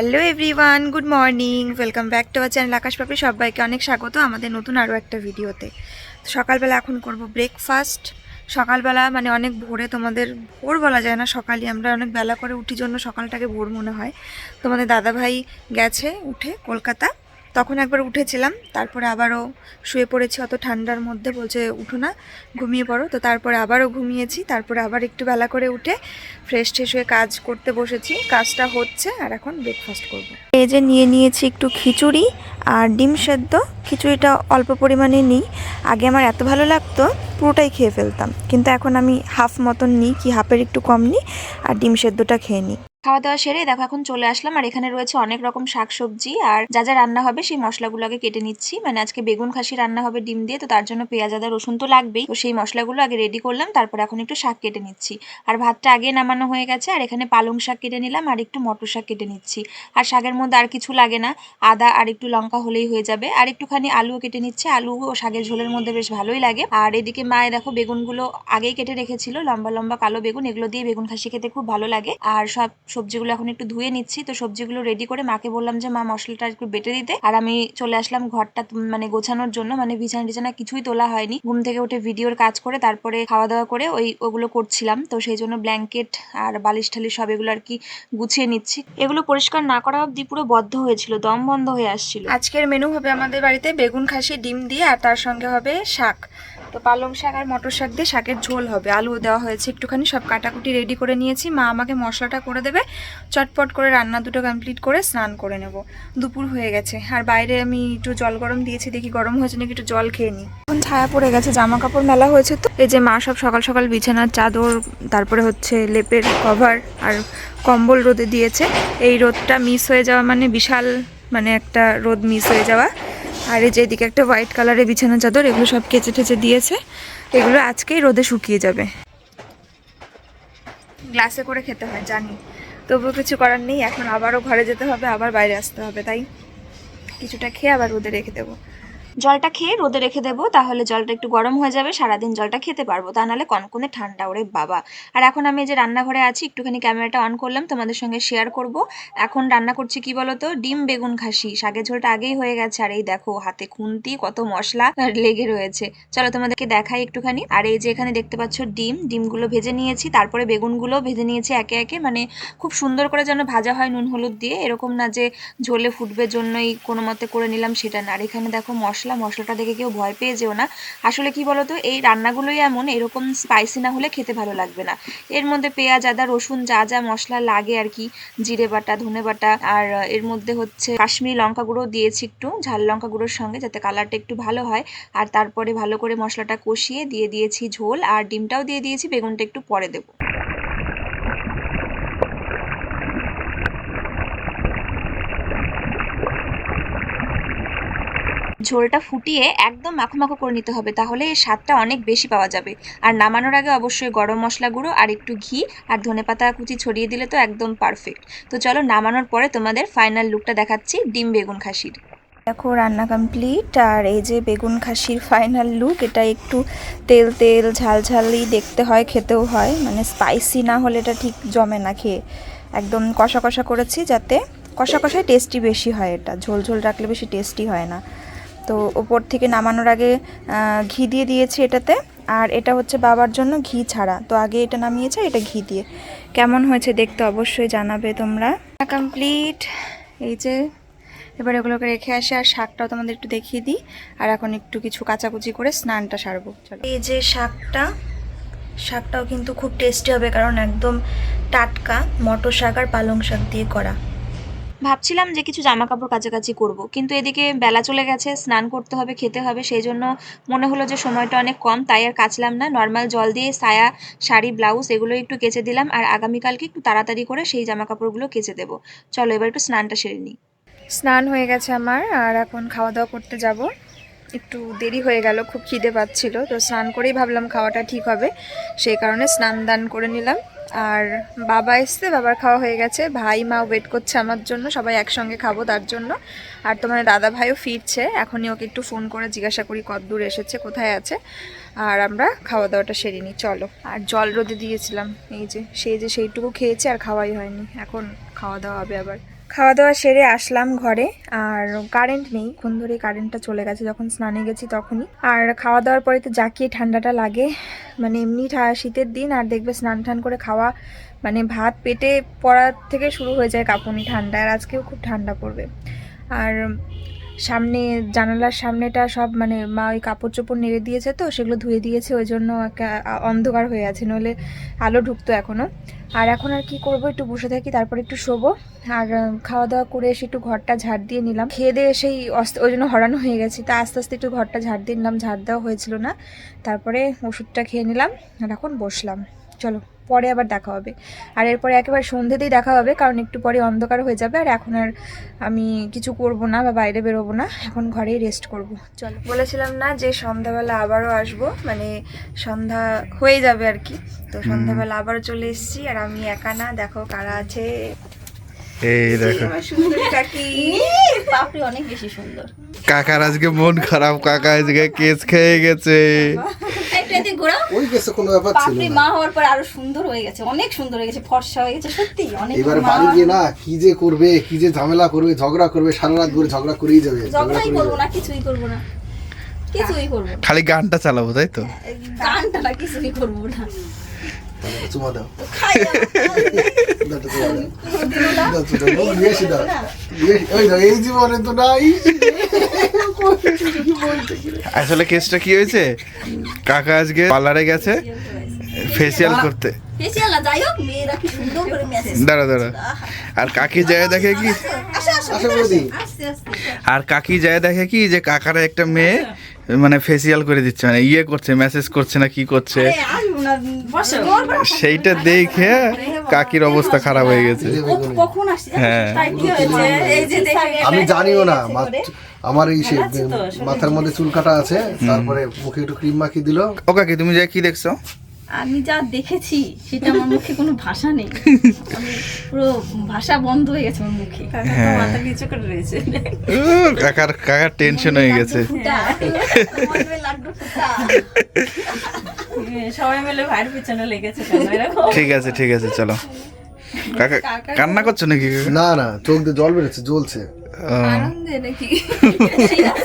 Hello everyone good morning welcome back to our channel Akash Papri সবাইকে অনেক স্বাগত আমাদের নতুন আরও একটা ভিডিওতে। সকালবেলা এখন করব ব্রেকফাস্ট সকালবেলা মানে অনেক ভোরে তোমাদের, ভোর বলা যায় না, সকালই আমরা অনেক বেলা করে উঠি, জন্য সকালটাকে ভোর মনে হয়। তোমাদের দাদাভাই গেছে উঠে কলকাতা। তখন একবার উঠেছিলাম, তারপরে আবারও শুয়ে পড়েছি, অত ঠান্ডার মধ্যে বলছে, উঠো না, ঘুমিয়ে পড়ো। তো তারপরে আবারও ঘুমিয়েছি, তারপরে আবার একটু বেলা করে উঠে ফ্রেশ ট্রেশ হয়ে কাজ করতে বসেছি। কাজটা হচ্ছে আর এখন ব্রেকফাস্ট করব। এই যে নিয়ে নিয়েছি একটু খিচুড়ি আর ডিম সেদ্ধ। খিচুড়িটা অল্প পরিমাণে নিই। আগে আমার এত ভালো লাগতো, পুরোটাই খেয়ে ফেলতাম। কিন্তু এখন আমি হাফ মতন নিই, কি হাফের একটু কম নিই আর ডিম সেদ্ধটা খেয়ে নিই। খাওয়া দাওয়া সেরে দেখো, এখন চলে আসলাম। আর এখানে রয়েছে অনেক রকম শাকসবজি। আর যা যা রান্না হবে সেই মশলাগুলো আগে কেটে নিচ্ছি। মানে আজকে বেগুন খাসি রান্না হবে ডিম দিয়ে, তো তার জন্য পেঁয়াজ, আদা, রসুন তো লাগবেই। তো সেই মশলাগুলো আগে রেডি করলাম, তারপর এখন একটু শাক কেটে নিচ্ছি। আর ভাতটা আগে নামানো হয়ে গেছে, আর এখানে পালং শাক কেটে নিলাম, আর একটু মটর শাক কেটে নিচ্ছি। আর শাকের মধ্যে আর কিছু লাগে না, আদা আর একটু লঙ্কা হলেই হয়ে যাবে। আর একটুখানি আলুও কেটে নিচ্ছে। আলু ও শাকের ঝোলের মধ্যে বেশ ভালোই লাগে। আর এদিকে মায়ে দেখো, বেগুনগুলো আগেই কেটে রেখেছিল। লম্বা লম্বা কালো বেগুন, এগুলো দিয়ে বেগুন খাসি খেতে খুব ভালো লাগে। আর সব সবজিগুলো এখন একটু ধুয়ে নিচ্ছি। তো সবজিগুলো রেডি করে মাকে বললাম যে, মা, মশলাটা একটু বেটে দিতে। আর আমি চলে আসলাম ঘরটা মানে গোছানোর জন্য। মানে বিছানা টিছানা কিছুই তোলা হয়নি। ঘুম থেকে উঠে ভিডিওর কাজ করে তারপরে খাওয়া দাওয়া করে ওই, ওগুলো করছিলাম। তো সেই জন্য ব্ল্যাঙ্কেট আর বালিশ টালিশ সব এগুলো আর কি গুছিয়ে নিচ্ছি। এগুলো পরিষ্কার না করা অব্দি পুরো বদ্ধ হয়েছিল, দম বন্ধ হয়ে আসছিল। আজকের মেনু হবে আমাদের বাড়িতে বেগুন, খাসি, ডিম দিয়ে, আর তার সঙ্গে হবে শাক। তো পালং শাক আর মটর শাক দিয়ে শাকের ঝোল হবে। আলু দেওয়া হয়েছে একটুখানি, সব কাটাকুটি রেডি করে নিয়েছি। মা আমাকে মশলাটা করে দেবে, চটপট করে রান্না দুটো কমপ্লিট করে স্নান করে নেব। দুপুর হয়ে গেছে। আর বাইরে আমি একটু জল গরম দিয়েছি, দেখি গরম হয়েছে নাকি একটু জল খেয়ে নিই। এখন ছায়া পড়ে গেছে জামা কাপড় মেলা হয়েছে তো। এই যে মা সব সকাল সকাল বিছানার চাদর, তারপরে হচ্ছে লেপের কভার আর কম্বল রোদে দিয়েছে। এই রোদটা মিস হয়ে যাওয়া মানে বিশাল মানে একটা রোদ মিস হয়ে যাওয়া। আর এই যে এদিকে একটা হোয়াইট কালারের বিছানা চাদর, এগুলো সব কেচে ঠেচে দিয়েছে। এগুলো আজকেই রোদে শুকিয়ে যাবে। গ্লাসে করে খেতে হয়, জানি। তবুও কিছু করার নেই, এখন আবারও ঘরে যেতে হবে, আবার বাইরে আসতে হবে, তাই? কিছুটা খেয়ে আবার রোদে রেখে দেবো। জলটা খেয়ে রোদে রেখে দেবো, তাহলে জলটা একটু গরম হয়ে যাবে, সারাদিন জলটা খেতে পারব। তা নাহলে কনকনে ঠান্ডা, ওরে বাবা। আর এখন আমি যে রান্নাঘরে আছি, একটুখানি ক্যামেরাটা অন করলাম, তোমাদের সঙ্গে শেয়ার করব। এখন রান্না করছি কি বলতো? ডিম বেগুন খাসি। শাকের ঝোলটা আগেই হয়ে গেছে, আর এই দেখো, হাতে খুন্তি, কত মশলা লেগে রয়েছে। চলো তোমাদেরকে দেখাই একটুখানি। আর এই যে এখানে দেখতে পাচ্ছ ডিম, ডিমগুলো ভেজে নিয়েছি, তারপরে বেগুনগুলো ভেজে নিয়েছি একে একে। মানে খুব সুন্দর করে যেন ভাজা হয় নুন, হলুদ দিয়ে। এরকম না যে ঝোলে ফুটবে জন্যই কোনো মতে করে নিলাম, সেটা না। আর এখানে দেখো মশলা মশলাটা দেখে কেউ ভয় পেয়ে যেও না। আসলে কি বলতো, এই রান্নাগুলোই এমন, এরকম স্পাইসি না হলে খেতে ভালো লাগবে না। এর মধ্যে পেঁয়াজ, আদা, রসুন যা যা মশলা লাগে আর কি, জিরে বাটা, ধনে বাটা, আর এর মধ্যে হচ্ছে কাশ্মীরি লঙ্কা গুঁড়ো দিয়েছি একটু, ঝাল লঙ্কা গুঁড়োর সঙ্গে যাতে কালারটা একটু ভালো হয়। আর তারপরে ভালো করে মশলাটা কষিয়ে দিয়ে দিয়েছি ঝোল, আর ডিমটাও দিয়ে দিয়েছি, বেগুনটা একটু পরে দেবো। ঝোলটা ফুটিয়ে একদম মাখো মাখো করে নিতে হবে, তাহলে এর স্বাদটা অনেক বেশি পাওয়া যাবে। আর নামানোর আগে অবশ্যই গরম মশলা গুঁড়ো আর একটু ঘি আর ধনেপাতা কুচি ছড়িয়ে দিলে তো একদম পারফেক্ট তো চলো নামানোর পরে তোমাদের ফাইনাল লুকটা দেখাচ্ছি, ডিম বেগুন খাসির। দেখো রান্না কমপ্লিট আর এই যে বেগুন খাসির ফাইনাল লুক এটা একটু তেল তেল, ঝাল, ঝালই দেখতে হয়, খেতেও হয়। মানে স্পাইসি না হলে এটা ঠিক জমে না খেয়ে। একদম কষা কষা করেছি যাতে কষা কষায় টেস্টি বেশি হয় এটা। ঝোল ঝোল রাখলে বেশি টেস্টি হয় না। তো ওপর থেকে নামানোর আগে ঘি দিয়ে দিয়েছি এটাতে। আর এটা হচ্ছে বাবার জন্য ঘি ছাড়া। তো আগে এটা নামিয়েছে, এটা ঘি দিয়ে। কেমন হয়েছে দেখতে অবশ্যই জানাবে তোমরা। কমপ্লিট এই যে, এবার এগুলোকে রেখে আসি, আর শাকটাও তোমাদের একটু দেখিয়ে দিই। আর এখন একটু কিছু কাচাকুচি করে স্নানটা সারবো। এই যে শাকটা, শাকটাও কিন্তু খুব টেস্টি হবে, কারণ একদম টাটকা মটর শাক আর পালং শাক দিয়ে করা। ভাবছিলাম যে কিছু জামা কাপড় কাছাকাছি করব, কিন্তু এদিকে বেলা চলে গেছে, স্নান করতে হবে, খেতে হবে, সেই জন্য মনে হলো যে সময়টা অনেক কম, তাই আর কাচলাম না। নর্মাল জল দিয়ে সায়া, শাড়ি, ব্লাউজ এগুলো একটু কেচে দিলাম, আর আগামীকালকে একটু তাড়াতাড়ি করে সেই জামা কাপড়গুলো কেচে দেবো। চলো এবার একটু স্নানটা সেরে নিই। স্নান হয়ে গেছে আমার, আর এখন খাওয়া দাওয়া করতে যাব। একটু দেরি হয়ে গেল, খুব খিদে পাচ্ছিল, তো স্নান করেই ভাবলাম খাওয়াটা ঠিক হবে, সেই কারণে স্নান দান করে নিলাম। আর বাবা এসছে, বাবার খাওয়া হয়ে গেছে। ভাই, মা ওয়েট করছে আমার জন্য, সবাই একসঙ্গে খাব তার জন্য। আর তোমার দাদা ভাইও ফিরছে, এখনই ওকে একটু ফোন করে জিজ্ঞাসা করি কত দূর এসেছে, কোথায় আছে। আর আমরা খাওয়া দাওয়াটা সেরে নিই, চলো। আর জল রোদে দিয়েছিলাম, এই যে সেই যে সেইটুকু খেয়েছে আর খাওয়াই হয়নি, এখন খাওয়া দাওয়া হবে আবার। খাওয়া দাওয়া সেরে আসলাম ঘরে, আর কারেন্ট নেই। কোন ধরে কারেন্টটা চলে গেছে, যখন স্নানে গেছি তখনই। আর খাওয়া দাওয়ার পরে তো জাকিয়ে ঠান্ডাটা লাগে মানে এমনি শীতের দিন, আর দেখবে স্নান টান করে খাওয়া মানে ভাত পেটে পড়ার থেকে শুরু হয়ে যায় কাঁপুনি ঠান্ডা আর আজকেও খুব ঠান্ডা পড়বে। আর সামনে, জানালার সামনেটা সব মানে মা ওই কাপড় চোপড় নেড়ে দিয়েছে তো, সেগুলো ধুয়ে দিয়েছে, ওই জন্য একটা- অন্ধকার হয়ে আছে, নইলে আলো ঢুকতো এখনও আর এখন আর কি করব, একটু বসে থাকি, তারপর একটু শোবো। আর খাওয়া দাওয়া করে এসে একটু ঘরটা ঝাড় দিয়ে নিলাম। খেয়ে দিয়ে সেই ওই জন্য হরানো হয়ে গেছি, তা আস্তে আস্তে একটু ঘরটা ঝাড় দিয়ে নিলাম, ঝাড় দেওয়া হয়েছিল না। তারপরে ওষুধটা খেয়ে নিলাম, আর এখন বসলাম। চলো। পরে আবার দেখা হবে। আর এরপরে একেবারে সন্ধ্যেতেই দেখা হবে কারণ একটু পরে অন্ধকার হয়ে যাবে। আর এখন আর আমি কিছু করব না বা বাইরে বেরোবো না এখন ঘরেই রেস্ট করব। চলো বলেছিলাম না যে সন্ধ্যাবেলা আবারও আসব মানে সন্ধ্যা হয়ে যাবে আর কি। তো সন্ধ্যাবেলা আবারও চলে এসেছি আর আমি একা না দেখো কারা আছে। এই দেখো। পাপড়ি অনেক বেশি সুন্দর। কাকার আজকে মন খারাপ কাকা আজকে কেস খেয়ে গেছে। ঘোরাও ওই কেসে কোনো ব্যাপার ছিল পাপড়ি না। মা হওয়ার পর আরও সুন্দর হয়ে গেছে অনেক সুন্দর হয়ে গেছে ফর্সা হয়ে গেছে সত্যি অনেক এবারে বাড়ি গিয়ে না কি যে করবে কি যে ঝামেলা করবে ঝগড়া করবে সারা রাত ধরে ঝগড়া করেই যাবে ঝগড়াই করব না কিছুই করব না। কিছুই করব খালি গানটা চালাবো তাই তো? গানটা না কিছুই করব না। চুমা দাও। খাই না। দাও তো চুমা দাও। দাও তো দাও। নিয়ে এসে দাও। নিয়ে এসে- ওই দাও এই জীবনে তো নাই। আসলে কেসটা কি হয়েছে? কাকা আজকে পার্লারে গেছে ফেসিয়াল করতে। দাঁড়া দাঁড়া। আর কাকি যায় দেখে কি? আর কাকি যায় দেখে কি? যে কাকারা একটা মেয়ে মানে ফেসিয়াল করে দিচ্ছে মানে ইয়ে করছে মেসেজ করছে না কি করছে। সেইটা দেখে কাকির অবস্থা খারাপ হয়ে গেছে? হ্যাঁ। তাই কি হয়েছে? এই যে দেখে আমি জানিও না আমার এই সে মাথার মধ্যে চুল কাটা আছে তারপরে মুখে একটু ক্রিম মাখিয়ে দিল। ও কাকি তুমি যাই কি দেখছ? আমি যা দেখেছি সেটা আমার মুখে কোনো ভাষা নেই। পুরো ভাষা বন্ধ হয়ে গেছে আমার মুখে। হ্যাঁ। মাথা নিচু করে রয়েছে। কাকার কাকার টেনশন হয়ে গেছে। সবাই মিলে ভাইয়ের পিছনে লেগেছে ঠিক আছে ঠিক আছে চলো। কাকা কান্না করছ নাকি না না চোখ দিয়ে জল বেরোচ্ছে জ্বলছে। আনন্দে নাকি?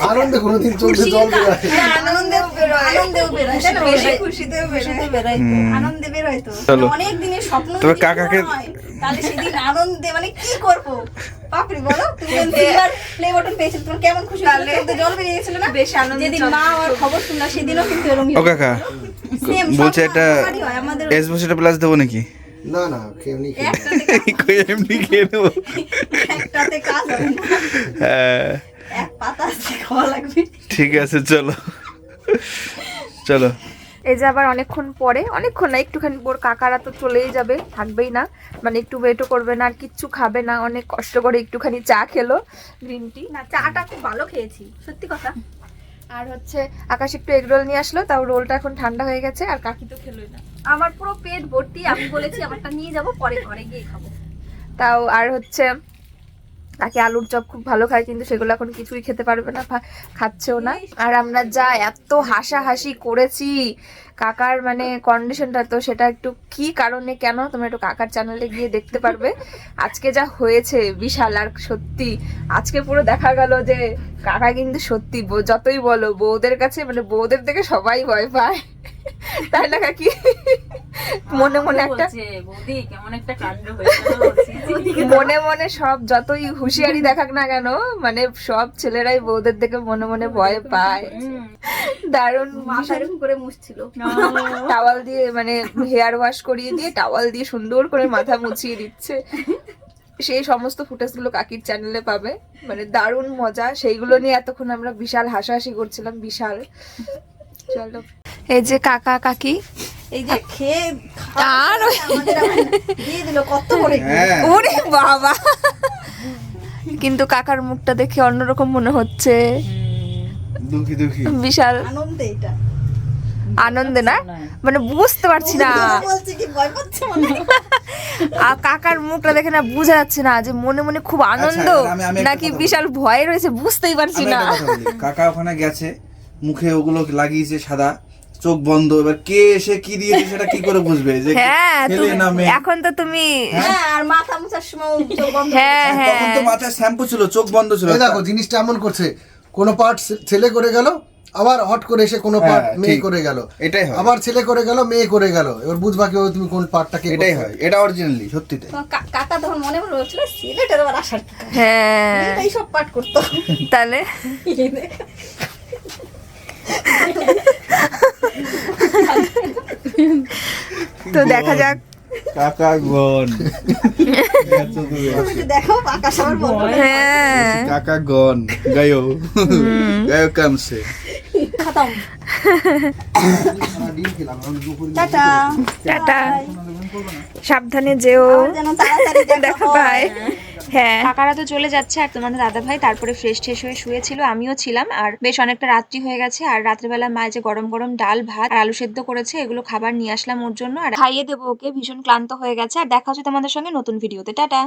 আনন্দে কোনোদিন চোখ দিয়ে জল বেরোয় আনন্দেও আনন্দেও বেরোয় বেশি খুশিতেও খুশিতে বেরোয়। আনন্দে বেরোয় তো। অনেক দিনের স্বপ্ন তবে কাকাকে- তাহলে সেদিন আনন্দে মানে কি করব? পাপড়ি বলো তুমি সিলভার প্লে বাটন পেয়েছিল তোমার কেমন খুশি জল বেরিয়ে গেছিল না? বেশ আনন্দে যেদিন চল- মা আমার খবর সেদিনও কিন্তু এরকমই ও কাকা। বলছে হয়, এস বসেটা প্লাস দেবো নাকি? না না কেমনি খেয়ে এমনি খেয়ে নেব। একটাতে কাজ হবে। হ্যাঁ। এক পাতা আছে খাওয়া লাগবে। ঠিক আছে চলো। চলো। এই যে আবার অনেকক্ষণ পরে অনেকক্ষণ না একটুখানি ওর কাকারা তো চলেই যাবে থাকবেই না। মানে একটু ওয়েটও করবে না আর কিচ্ছু খাবে না অনেক কষ্ট করে একটুখানি চা খেলো গ্রিন টি না চাটা খুব ভালো খেয়েছি সত্যি কথা। আর হচ্ছে আকাশ একটু এগ রোল নিয়ে আসলো তাও রোলটা এখন ঠান্ডা হয়ে গেছে আর কাকি তো খেলোই না। আমার পুরো পেট ভর্তি আমি বলেছি আমারটা নিয়ে যাব পরে ঘরে গিয়ে খাব। তাও আর হচ্ছে তাকে আলুর চপ খুব ভালো খায় কিন্তু সেগুলো এখন কিছুই খেতে পারবে না খাচ্ছেও না। আর আমরা যা এত হাসাহাসি করেছি কাকার মানে কন্ডিশনটা তো সেটা একটু কি কারণে কেন? তোমরা একটু কাকার চ্যানেলে গিয়ে দেখতে পারবে। আজকে যা হয়েছে বিশাল আর সত্যি আজকে পুরো দেখা গেল যে কাকা কিন্তু সত্যি যতই বলো বউদের কাছে মানে বউদের থেকে সবাই ভয় পায়। তাই না কাকি? মনে মনে একটা বৌদি কেমন একটা কাণ্ড হয়েছে মনে মনে সব যতই হুঁশিয়ারি দেখাক না কেন মানে সব ছেলেরাই বউদের দেখে মনে মনে ভয় পায়। দারুণ মাথা করে মুছছিল। টাওয়াল দিয়ে মানে হেয়ার ওয়াশ করিয়ে দিয়ে টাওয়াল দিয়ে সুন্দর করে মাথা মুছিয়ে দিচ্ছে। সেই সমস্ত ফুটেজগুলো কাকির চ্যানেলে পাবে। মানে দারুণ মজা। সেইগুলো নিয়ে এতক্ষণ আমরা বিশাল হাসাহাসি করছিলাম বিশাল। চলো। এই যে কাকা কাকি। এই যে খেয়ে আর ওই- দিয়ে দিল কত করে ওরে বাবা। কিন্তু কাকার মুখটা দেখে অন্যরকম মনে হচ্ছে। দুঃখী দুঃখী। বিশাল। আনন্দে এটা। আনন্দে না? মানে বুঝতে পারছি না। বলছে কি ভয় পাচ্ছে মনে হয়। আর কাকার মুখটা দেখে না বোঝা যাচ্ছে না যে মনে মনে খুব আনন্দ। আচ্ছা, একটা নাকি বিশাল ভয় রয়েছে বুঝতেই পারছি না। কাকা ওখানে গেছে মুখে ওগুলো লাগিয়েছে সাদা। চোখ বন্ধ এবার কে এসে কি দিয়েছে সেটা কি করে বুঝবে? যে হ্যাঁ ছেলে না মেয়ে? এখন তো তুমি হ্যাঁ? আর মাথা মুছার সময় চোখ বন্ধ হ্যাঁ তখন তো হ্যাঁ মাথায় শ্যাম্পু ছিল চোখ বন্ধ ছিল। দেখো জিনিসটা এমন করছে কোনো পার্ট ছেলে করে গেল আবার হট করে এসে কোনো পার্ট হ্যাঁ, মেয়ে করে গেল। এটাই হয়। আবার ছেলে করে গেল মেয়ে করে গেল। এবার বুঝবা কীভাবে তুমি কোন পার্টটাকে এটাই হয় এটা অরিজিনালি সত্যি তাই। কাকা তখন মনে মনে বলছিল সিলেটের আবার আসার হ্যাঁ। এই সব পাঠ করতো। তাহলে? তো দেখা যাক। কাকা গন দেখো আকাশ আবার বলব হ্যাঁ কাকা গন গায়ো। গায়ো খতম। টাটা। টাটা। সাবধানে যেও। দেখা পায় হ্যাঁ। কাকারা তো চলে যাচ্ছে আর তোমাদের দাদা ভাই তারপরে ফ্রেশ ঠেস হয়ে শুয়েছিল, আমিও ছিলাম আর বেশ অনেকটা রাত্রি হয়ে গেছে আর রাত্রেবেলা মা যে গরম গরম ডাল, ভাত আর আলু সেদ্ধ করেছে, এগুলো খাবার নিয়ে আসলাম ওর জন্য আর খাইয়ে দেবো ওকে, ভীষণ ক্লান্ত হয়ে গেছে। আর দেখা হচ্ছে তোমাদের সঙ্গে নতুন ভিডিওতে টাটা।